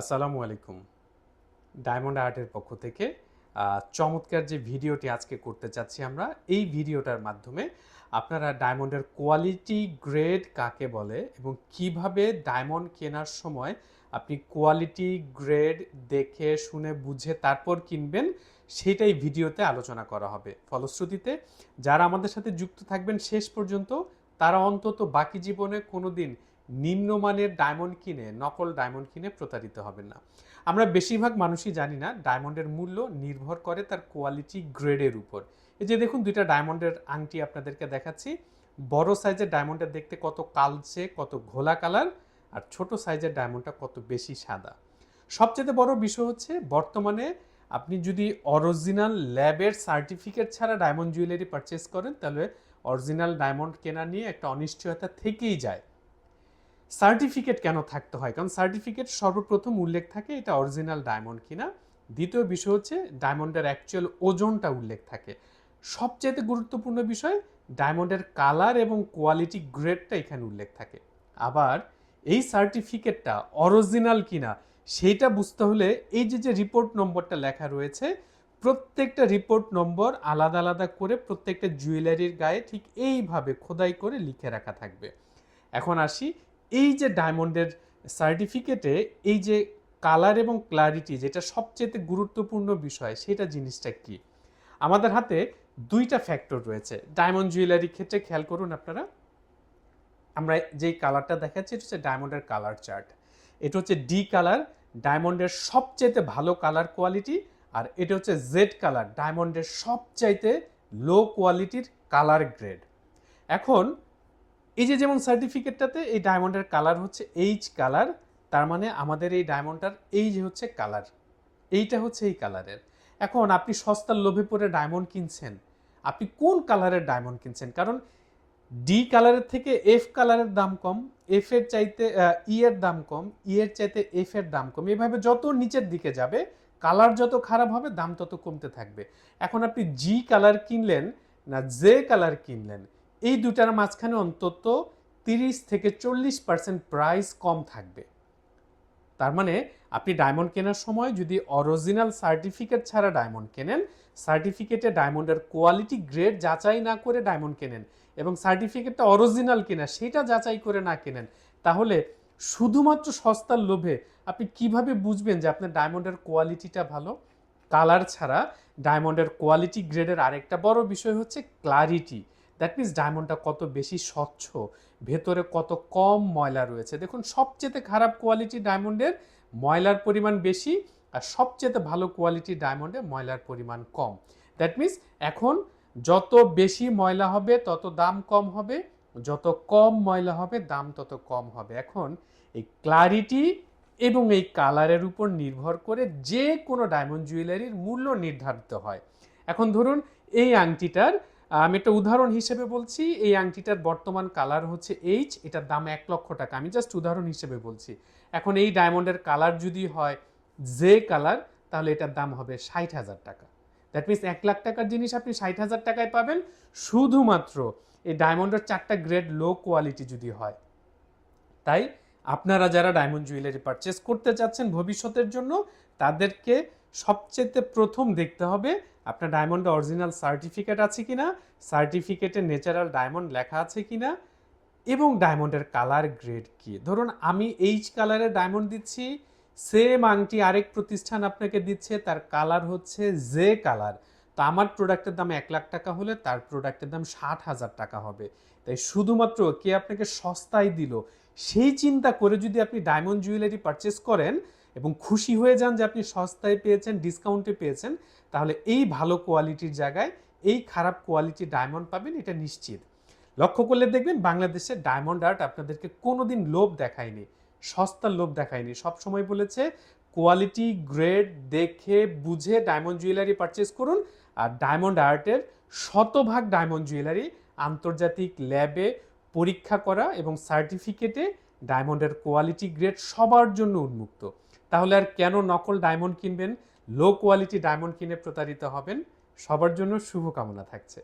আসসালামু আলাইকুম। ডায়মন্ড আর্টের পক্ষ থেকে চমৎকার যে ভিডিওটি আজকে করতে চাচ্ছি আমরা, এই ভিডিওটার মাধ্যমে আপনারা ডায়মন্ডের কোয়ালিটি গ্রেড কাকে বলে এবং কীভাবে ডায়মন্ড কেনার সময় আপনি কোয়ালিটি গ্রেড দেখে, শুনে, বুঝে, তারপর কিনবেন, সেটাই ভিডিওতে আলোচনা করা হবে। ফলশ্রুতিতে, যারা আমাদের সাথে যুক্ত থাকবেন শেষ পর্যন্ত তারা অন্তত বাকি জীবনে কোনোদিন নিম্নমানের ডায়মন্ড কিনে, নকল ডায়মন্ড কিনে প্রতারিত হবেন না। আমরা বেশিরভাগ মানুষই জানি না ডায়মন্ডের মূল্য নির্ভর করে তার কোয়ালিটি গ্রেডের উপর। এই যে দেখুন দুইটা ডায়মন্ডের আংটি আপনাদেরকে দেখাচ্ছি। বড় সাইজের ডায়মন্ডটা দেখতে কত কালচে, কত ঘোলা কালার আর ছোট সাইজের ডায়মন্ডটা কত বেশি সাদা। সবচেয়ে বড় বিষয় হচ্ছে বর্তমানে আপনি যদি অরিজিনাল ল্যাবের সার্টিফিকেট ছাড়া ডায়মন্ড জুয়েলারি পারচেস করেন, তাহলে অরিজিনাল ডায়মন্ড কেনা নিয়ে একটা অনিশ্চয়তা থেকেই যায়। সার্টিফিকেট কেন থাকতে হয়? কারণ সার্টিফিকেট সর্বপ্রথম উল্লেখ থাকে এটা অরিজিনাল ডায়মন্ড কিনা। দ্বিতীয় বিষয় হচ্ছে ডায়মন্ডের অ্যাকচুয়াল ওজনটা উল্লেখ থাকে। সবচেয়ে গুরুত্বপূর্ণ বিষয়, ডায়মন্ডের কালার এবং কোয়ালিটি গ্রেডটা এখানে উল্লেখ থাকে। আবার এই সার্টিফিকেটটা অরিজিনাল কিনা, সেইটা বুঝতে হলে এই যে যে রিপোর্ট নম্বরটা লেখা রয়েছে প্রত্যেকটা রিপোর্ট নম্বর আলাদা আলাদা করে প্রত্যেকটা জুয়েলারির গায়ে ঠিক এইভাবে খোদাই করে লিখে রাখা থাকবে। এখন আসি, এই যে ডায়মন্ডের সার্টিফিকেটে এই যে কালার এবং ক্লারিটি যেটা সবচেয়ে গুরুত্বপূর্ণ বিষয়, সেটা জিনিসটা কি? আমাদের হাতে দুইটা ফ্যাক্টর রয়েছে। ডায়মন্ড জুয়েলারির ক্ষেত্রে খেয়াল করুন আপনারা। আমরা যেই কালারটা দেখাচ্ছি, এটা হচ্ছে ডায়মন্ডের কালার চার্ট এটা হচ্ছে ডি কালার ডায়মন্ডের সবচাইতে ভালো কালার কোয়ালিটি আর এটা হচ্ছে জেড কালার ডায়মন্ডের সবচাইতে লো কোয়ালিটির কালার গ্রেড এখন, এই যে যেমন সার্টিফিকেটটাতে এই ডায়মন্ডের কালার হচ্ছে এইচ কালার তার মানে আমাদের এই ডায়মন্ডটার এই যে হচ্ছে কালার এইটা হচ্ছে এই কালারের এখন আপনি সস্তার লোভে পড়ে ডায়মন্ড কিনছেন, আপনি কোন কালারের ডায়মন্ড কিনছেন? কারণ ডি কালারের থেকে এফ কালারের দাম কম এফ এর চাইতে ই এর দাম কম ই এর চাইতে এফ এর দাম কম, এভাবে যত নিচের দিকে যাবে কালার যত খারাপ হবে, দাম তত কমতে থাকবে। এখন আপনি জি কালার কিনলেন না জে কালার কিনলেন, এই দুটার মাঝখানে অন্তত তিরিশ থেকে চল্লিশ পার্সেন্ট প্রাইস কম থাকবে। তার মানে আপনি ডায়মন্ড কেনার সময় যদি অরিজিনাল সার্টিফিকেট ছাড়া ডায়মন্ড কেনেন সার্টিফিকেটে ডায়মন্ডের কোয়ালিটি গ্রেড যাচাই না করে ডায়মন্ড কেনেন এবং সার্টিফিকেটটা অরিজিনাল কিনা, সেটা যাচাই করে না কেনেন, তাহলে শুধুমাত্র সস্তার লোভে আপনি কীভাবে বুঝবেন যে আপনার ডায়মন্ডের কোয়ালিটিটা ভালো? কালার ছাড়া ডায়মন্ডের কোয়ালিটি গ্রেডের আরেকটা বড় বিষয় হচ্ছে ক্লারিটি দ্যাট মিনস ডায়মন্ডটা কত বেশি স্বচ্ছ, ভেতরে কত কম ময়লা রয়েছে। দেখুন, সবচেয়ে খারাপ কোয়ালিটি ডায়মন্ডের ময়লার পরিমাণ বেশি আর সবচেয়ে ভালো কোয়ালিটি ডায়মন্ডে ময়লার পরিমাণ কম। দ্যাট মিনস এখন যত বেশি ময়লা হবে, তত দাম কম হবে। যত কম ময়লা হবে, দাম তত কম হবে। এখন এই ক্লারিটি এবং এই কালারের উপর নির্ভর করে যে কোনো ডায়মন্ড জুয়েলারির মূল্য নির্ধারিত হয়। এখন ধরুন, এই আংটিটার, আমি একটা উদাহরণ হিসেবে বলছি, এই আংটিটার বর্তমান কালার হচ্ছে এইচ এটার দাম এক লক্ষ টাকা। আমি জাস্ট উদাহরণ হিসেবে বলছি। এখন এই ডায়মন্ডের কালার যদি হয় জে কালার তাহলে এটার দাম হবে ষাট হাজার টাকা। দ্যাট মিনস এক লাখ টাকার জিনিস আপনি ষাট হাজার টাকায় পাবেন। শুধুমাত্র এই ডায়মন্ডের চারটা গ্রেড লো কোয়ালিটি যদি হয়, তাই আপনারা যারা ডায়মন্ড জুয়েলারি পারচেস করতে চাচ্ছেন ভবিষ্যতের জন্য, তাদেরকে সবচেয়ে প্রথম দেখতে হবে আপনার ডায়মন্ডে অরিজিনাল সার্টিফিকেট আছে কিনা সার্টিফিকেটে ন্যাচারাল ডায়মন্ড লেখা আছে কিনা, এবং ডায়মন্ডের কালার গ্রেড কি। ধরুন, আমি এইচ কালারের ডায়মন্ড দিচ্ছি সেম আংটি আরেক প্রতিষ্ঠান আপনাকে দিচ্ছে, তার কালার হচ্ছে জে কালার তো আমার প্রোডাক্টের দাম এক লাখ টাকা হলে তার প্রোডাক্টের দাম ষাট হাজার টাকা হবে। তাই শুধুমাত্র কে আপনাকে সস্তায় দিল, সেই চিন্তা করে যদি আপনি ডায়মন্ড জুয়েলারি পারচেস করেন এবং খুশি হয়ে যান যে আপনি সস্তায় পেয়েছেন ডিসকাউন্টে পেয়েছেন, তাহলে এই ভালো কোয়ালিটির জায়গায় এই খারাপ কোয়ালিটির ডায়মন্ড পাবেন, এটা নিশ্চিত। লক্ষ্য করলে দেখবেন বাংলাদেশের ডায়মন্ড আর্ট আপনাদেরকে কোনোদিন লোভ দেখায়নি, সস্তার লোভ দেখায়নি। সবসময় বলেছে কোয়ালিটি গ্রেড দেখে বুঝে ডায়মন্ড জুয়েলারি পারচেস করুন। আর ডায়মন্ড আর্টের শতভাগ ডায়মন্ড জুয়েলারি আন্তর্জাতিক ল্যাবে পরীক্ষা করা এবং সার্টিফিকেটে ডায়মন্ডের কোয়ালিটি গ্রেড সবার জন্য উন্মুক্ত। তাহলে আর কেন নকল ডায়মন্ড কিনবেন? লো কোয়ালিটি ডায়মন্ড কিনে প্রতারিত হবেন? সবার জন্য শুভকামনা থাকছে।